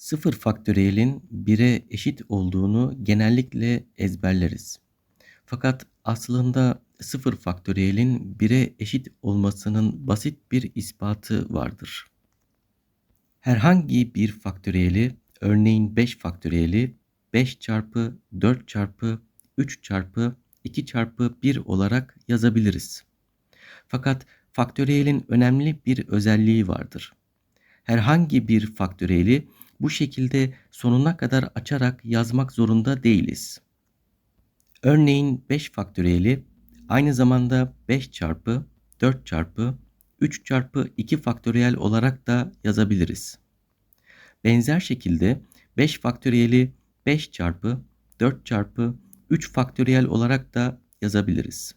Sıfır faktöriyelin 1'e eşit olduğunu genellikle ezberleriz. Fakat aslında sıfır faktöriyelin 1'e eşit olmasının basit bir ispatı vardır. Herhangi bir faktöriyeli, örneğin 5 faktöriyeli 5 çarpı 4 çarpı 3 çarpı 2 çarpı 1 olarak yazabiliriz. Fakat faktöriyelin önemli bir özelliği vardır. Herhangi bir faktöriyeli bu şekilde sonuna kadar açarak yazmak zorunda değiliz. Örneğin 5 faktöriyeli aynı zamanda 5 çarpı 4 çarpı 3 çarpı 2 faktöriyel olarak da yazabiliriz. Benzer şekilde 5 faktöriyeli 5 çarpı 4 çarpı 3 faktöriyel olarak da yazabiliriz.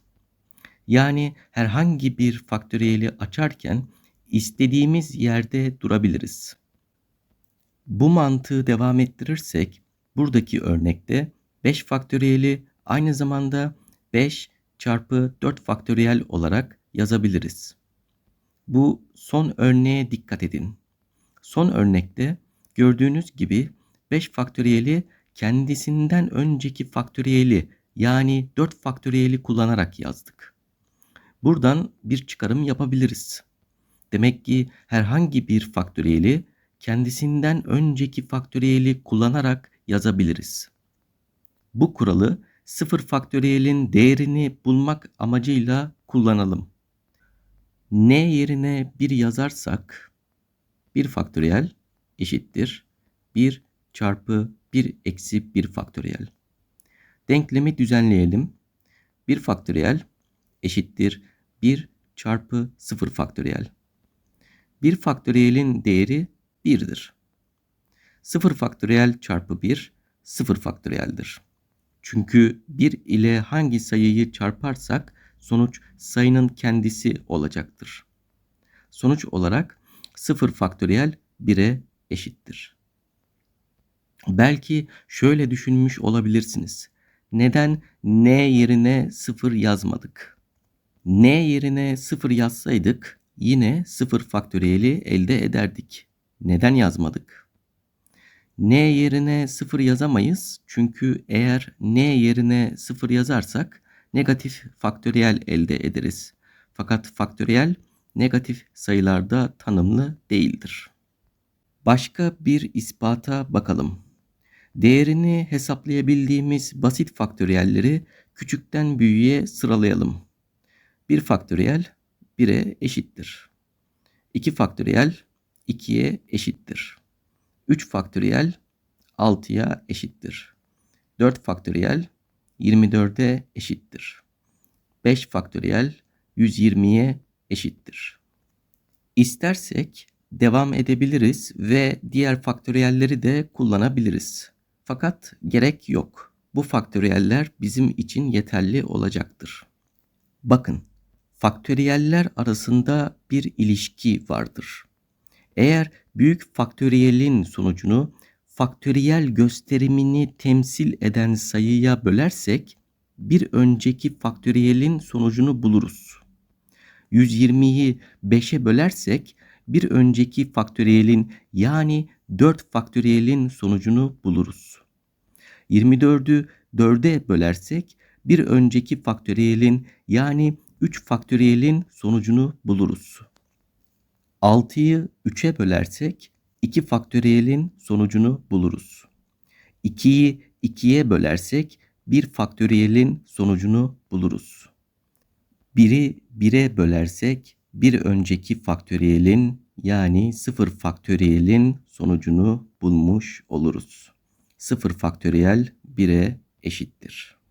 Yani herhangi bir faktöriyeli açarken istediğimiz yerde durabiliriz. Bu mantığı devam ettirirsek buradaki örnekte 5 faktöriyeli aynı zamanda 5 çarpı 4 faktöriyel olarak yazabiliriz. Bu son örneğe dikkat edin. Son örnekte gördüğünüz gibi 5 faktöriyeli kendisinden önceki faktöriyeli yani 4 faktöriyeli kullanarak yazdık. Buradan bir çıkarım yapabiliriz. Demek ki herhangi bir faktöriyeli kendisinden önceki faktöriyeli kullanarak yazabiliriz. Bu kuralı sıfır faktöriyelin değerini bulmak amacıyla kullanalım. n yerine 1 yazarsak 1 faktöriyel eşittir 1 çarpı 1 eksi 1 faktöriyel. Denklemi düzenleyelim. 1 faktöriyel eşittir 1 çarpı 0 faktöriyel. 1 faktöriyelin değeri 1'dir. 0 faktöriyel çarpı 1 0 faktöriyeldir. Çünkü 1 ile hangi sayıyı çarparsak sonuç sayının kendisi olacaktır. Sonuç olarak 0 faktöriyel 1'e eşittir. Belki şöyle düşünmüş olabilirsiniz. Neden n yerine 0 yazmadık? n yerine 0 yazsaydık yine 0 faktöriyeli elde ederdik. Neden yazmadık? n yerine 0 yazamayız. Çünkü eğer n yerine 0 yazarsak negatif faktöriyel elde ederiz. Fakat faktöriyel negatif sayılarda tanımlı değildir. Başka bir ispata bakalım. Değerini hesaplayabildiğimiz basit faktöriyelleri küçükten büyüğe sıralayalım. 1 faktöriyel 1'e eşittir. 2 faktöriyel 2'ye eşittir. 3 faktöriyel 6'ya eşittir. 4 faktöriyel 24'e eşittir. 5 faktöriyel 120'ye eşittir. İstersek devam edebiliriz ve diğer faktöriyelleri de kullanabiliriz. Fakat gerek yok. Bu faktöriyeller bizim için yeterli olacaktır. Bakın, faktöriyeller arasında bir ilişki vardır. Eğer büyük faktöriyelin sonucunu faktöriyel gösterimini temsil eden sayıya bölersek bir önceki faktöriyelin sonucunu buluruz. 120'yi 5'e bölersek bir önceki faktöriyelin yani 4 faktöriyelin sonucunu buluruz. 24'ü 4'e bölersek bir önceki faktöriyelin yani 3 faktöriyelin sonucunu buluruz. 6'yı 3'e bölersek 2 faktöriyelin sonucunu buluruz. 2'yi 2'ye bölersek 1 faktöriyelin sonucunu buluruz. 1'i 1'e bölersek bir önceki faktöriyelin yani 0 faktöriyelin sonucunu bulmuş oluruz. 0 faktöriyel 1'e eşittir.